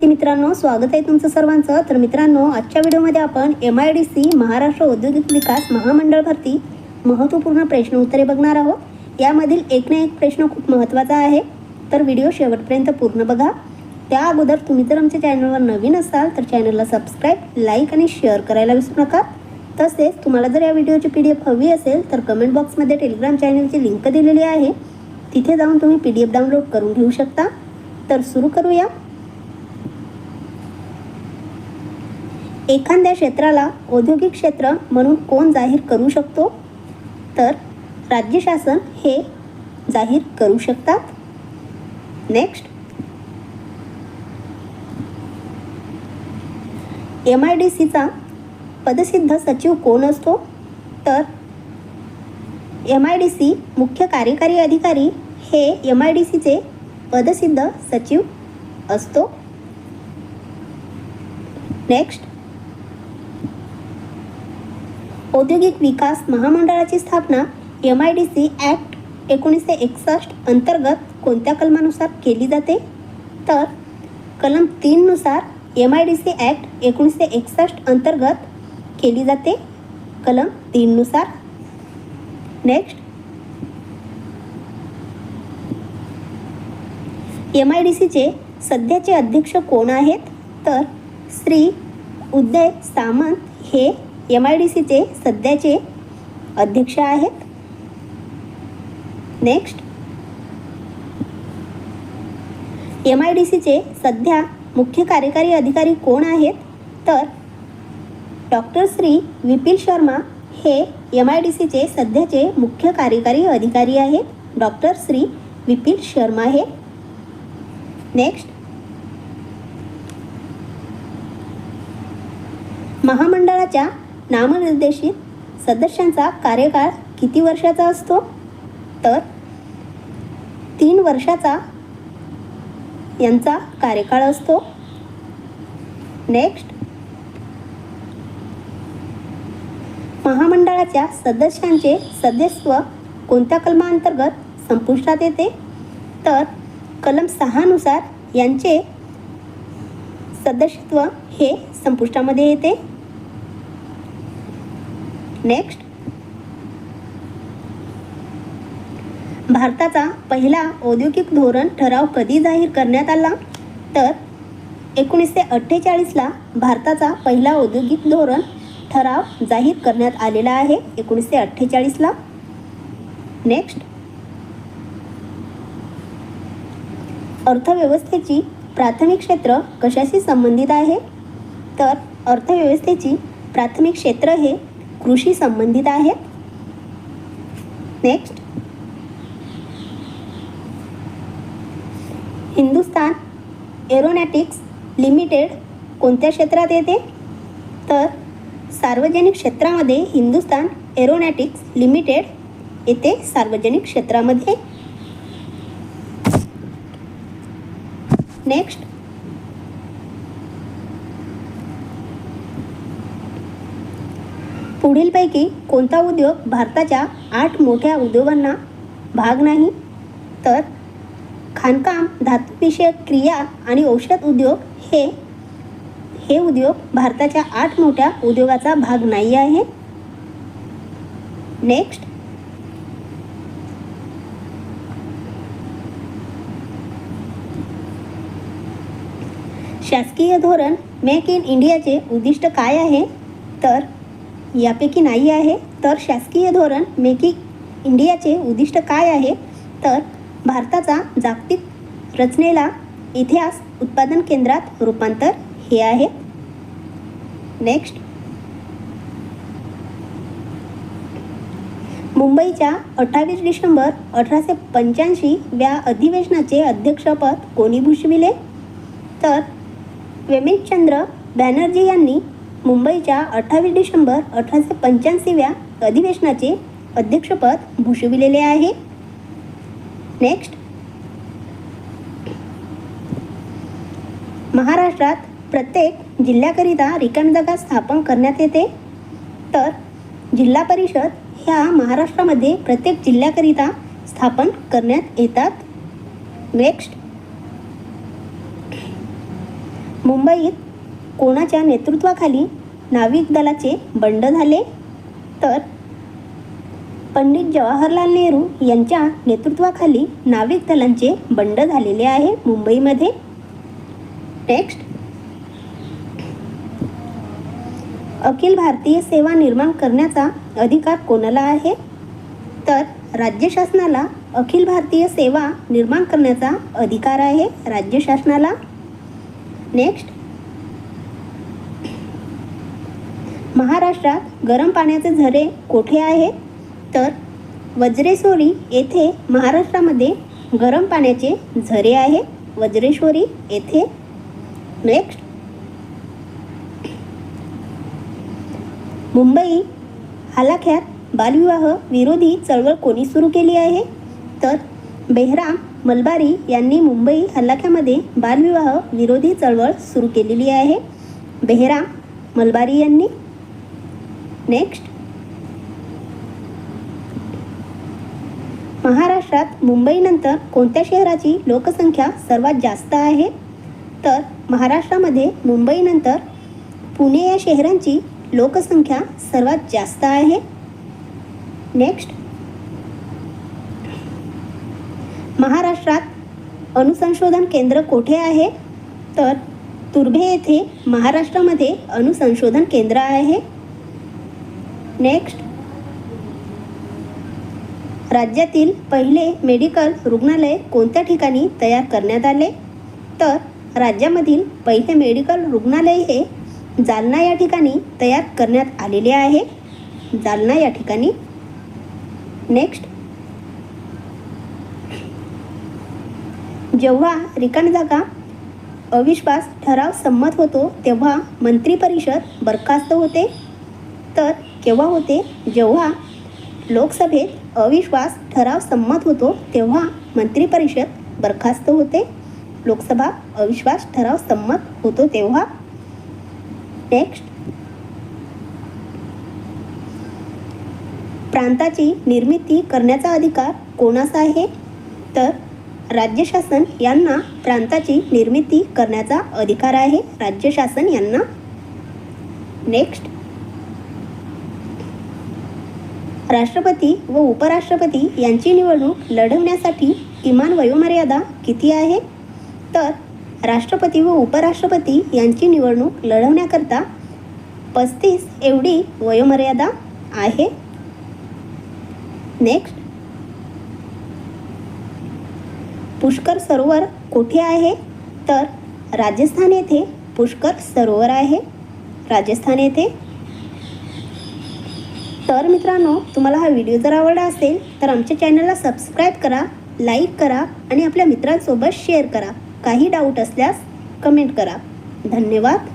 मित्रांनो स्वागत आहे तुमचं सर्वांचं. तर मित्रांनो आजच्या व्हिडिओमध्ये आपण M I D C Maharashtra औद्योगिक विकास महामंडळ भरती महत्त्वपूर्ण प्रश्न उत्तरे बघणार आहोत. यामधील एक ना एक प्रश्न खूप महत्त्वाचा आहे. तर व्हिडिओ शेवटपर्यंत पूर्ण बघा. त्या अगोदर तुम्ही जर आमच्या चॅनलवर नवीन असाल तर चॅनलला सबस्क्राईब लाईक आणि शेअर करायला विसरू नका. तसेच तुम्हाला जर या व्हिडिओची पी डी एफ हवी असेल तर कमेंट बॉक्समध्ये टेलिग्राम चॅनलची लिंक दिलेली आहे. तिथे जाऊन तुम्ही पी डी एफ डाउनलोड करून घेऊ शकता. तर सुरू करूया. एखाद्या क्षेत्राला औद्योगिक क्षेत्र म्हणून कोण जाहीर करू शकतो? तर राज्य शासन हे जाहीर करू शकतात. नेक्स्ट एम आय डी सीचा पदसिद्ध सचिव कोण असतो? तर एम आय डी सी मुख्य कार्यकारी अधिकारी हे एम आय डी सीचे पदसिद्ध सचिव असतो. नेक्स्ट औद्योगिक विकास महामंडळाची स्थापना M I D C act एकोणीसशे एकसष्ट अंतर्गत कोणत्या कलमानुसार केली जाते? तर कलम तीननुसार M I D C act एकोणीसशे एकसष्ट अंतर्गत केली जाते. कलम तीननुसार नेक्स्ट एम आय डी सीचे सध्याचे अध्यक्ष कोण आहेत? तर श्री उदय सामंत हे एम आय डी सीचे सध्याचे अध्यक्ष आहेत. नेक्स्ट एम आय डी सीचे सध्या मुख्य कार्यकारी अधिकारी कोण आहेत? तर डॉक्टर श्री विपिल शर्मा हे एम आय डी सीचे सध्याचे मुख्य कार्यकारी अधिकारी आहेत. डॉक्टर श्री विपिल शर्मा हे. नेक्स्ट महामंडळाच्या नामनिर्देशित सदस्यांचा कार्यकाळ किती वर्षाचा असतो? तर तीन वर्षाचा यांचा कार्यकाळ असतो. नेक्स्ट महामंडळाच्या सदस्यांचे सदस्यत्व कोणत्या कलमांतर्गत संपुष्टात येते? तर कलम सहानुसार यांचे सदस्यत्व हे संपुष्टामध्ये येते. नेक्स्ट भारताचा पहिला औद्योगिक धोरण ठराव कधी जाहीर करण्यात आला? तर एकोणीसशे अठ्ठेचाळीसला भारताचा पहिला औद्योगिक धोरण ठराव जाहीर करण्यात आलेला आहे एकोणीसशे अठ्ठेचाळीसला नेक्स्ट अर्थव्यवस्थेची प्राथमिक क्षेत्र कशाशी संबंधित आहे? तर अर्थव्यवस्थेची प्राथमिक क्षेत्र हे कृषी संबंधित आहे. नेक्स्ट हिंदुस्तान एरोनॅटिक्स लिमिटेड कोणत्या क्षेत्रात येते? तर सार्वजनिक क्षेत्रामध्ये हिंदुस्तान एरोनॅटिक्स लिमिटेड येते सार्वजनिक क्षेत्रामध्ये. नेक्स्ट पुढीलपैकी कोणता उद्योग भारताच्या आठ मोठ्या उद्योगांना भाग नाही? तर खाणकाम धातुविषयक क्रिया आणि औषध उद्योग हे हे उद्योग भारताच्या आठ मोठ्या उद्योगाचा भाग नाही आहे. नेक्स्ट शासकीय धोरण मेक इन इंडियाचे उद्दिष्ट काय आहे? तर यापैकी नाही आहे. तर शासकीय धोरण मेक इन इंडियाचे उद्दिष्ट काय आहे? तर भारताचा जागतिक रचनेला इतिहास उत्पादन केंद्रात रूपांतर हे आहे. नेक्स्ट मुंबईच्या अठ्ठावीस डिसेंबर अठराशे पंच्याऐंशी व्या अधिवेशनाचे अध्यक्षपद कोणी भूषविले? तर वेमेशचंद्र बॅनर्जी यांनी मुंबईच्या अठ्ठावीस डिसेंबर अठराशे पंच्याऐंशीव्या अधिवेशनाचे अध्यक्षपद भूषविलेले आहे. नेक्स्ट महाराष्ट्रात प्रत्येक जिल्ह्याकरिता रिकामी जागा स्थापन करण्यात येते. तर जिल्हा परिषद ह्या महाराष्ट्रामध्ये प्रत्येक जिल्ह्याकरिता स्थापन करण्यात येतात. नेक्स्ट मुंबईत कोणाच्या नेतृत्वाखाली नाविक दलाचे बंड झाले? तर पंडित जवाहरलाल नेहरू यांच्या नेतृत्वाखाली नाविक दलांचे बंड झालेले आहे मुंबईमध्ये. नेक्स्ट अखिल भारतीय सेवा निर्माण करण्याचा अधिकार कोणाला आहे? तर राज्य शासनाला अखिल भारतीय सेवा निर्माण करण्याचा अधिकार आहे राज्य शासनाला. नेक्स्ट महाराष्ट्रात गरम पाण्याचे झरे कोठे आहे तर वज्रेश्वरी येथे महाराष्ट्रामध्ये गरम पाण्याचे झरे आहे वज्रेश्वरी येथे. नेक्स्ट मुंबई हालाख्यात बालविवाह विरोधी चळवळ कोणी सुरू केली आहे? तर बेहराम मलबारी यांनी मुंबई हल्लाख्यामध्ये बालविवाह विरोधी चळवळ सुरू केलेली आहे. बेहराम मलबारी यांनी नेक्स्ट महाराष्ट्रात मुंबईनंतर कोणत्या शहराची लोकसंख्या सर्वात जास्त आहे? तर महाराष्ट्रामध्ये मुंबईनंतर पुणे या शहरांची लोकसंख्या सर्वात जास्त आहे. नेक्स्ट महाराष्ट्रात अणुसंशोधन केंद्र कोठे आहे? तर तुर्भे येथे महाराष्ट्रामध्ये अणुसंशोधन केंद्र आहे. नेक्स्ट राज्यातील पहिले मेडिकल रुग्णालय कोणत्या ठिकाणी तयार करण्यात आले? तर राज्यामधील पहिले मेडिकल रुग्णालय हे जालना या ठिकाणी तयार करण्यात आलेले आहे. जालना या ठिकाणी. नेक्स्ट जेव्हा रिकाण जागा अविश्वास ठराव संमत होतो तेव्हा मंत्रिपरिषद बरखास्त होते. तर केव्हा होते? जेव्हा लोकसभेत अविश्वास ठराव संमत होतो तेव्हा मंत्रिपरिषद बरखास्त होते. लोकसभा अविश्वास ठराव संमत होतो तेव्हा. नेक्स्ट. प्रांताची निर्मिती करण्याचा अधिकार कोणाचा आहे? तर राज्य शासन यांना प्रांताची निर्मिती करण्याचा अधिकार आहे. राज्य शासन यांना. नेक्स्ट. राष्ट्रपती व उपराष्ट्रपती यांची निवडणूक लढवण्यासाठी किमान वयोमर्यादा किती आहे? तर राष्ट्रपती व उपराष्ट्रपती यांची निवडणूक लढवण्याकरता पस्तीस एवढी वयोमर्यादा आहे. नेक्स्ट. पुष्कर सरोवर कुठे आहे? तर राजस्थान येथे पुष्कर सरोवर आहे. राजस्थान येथे तर मित्रांनो तुम्हाला हा व्हिडिओ जर आवडला असेल तर आमच्या चॅनलला सबस्क्राईब करा लाईक करा आणि आपल्या मित्रांसोबत शेअर करा. काही डाऊट असल्यास कमेंट करा. धन्यवाद.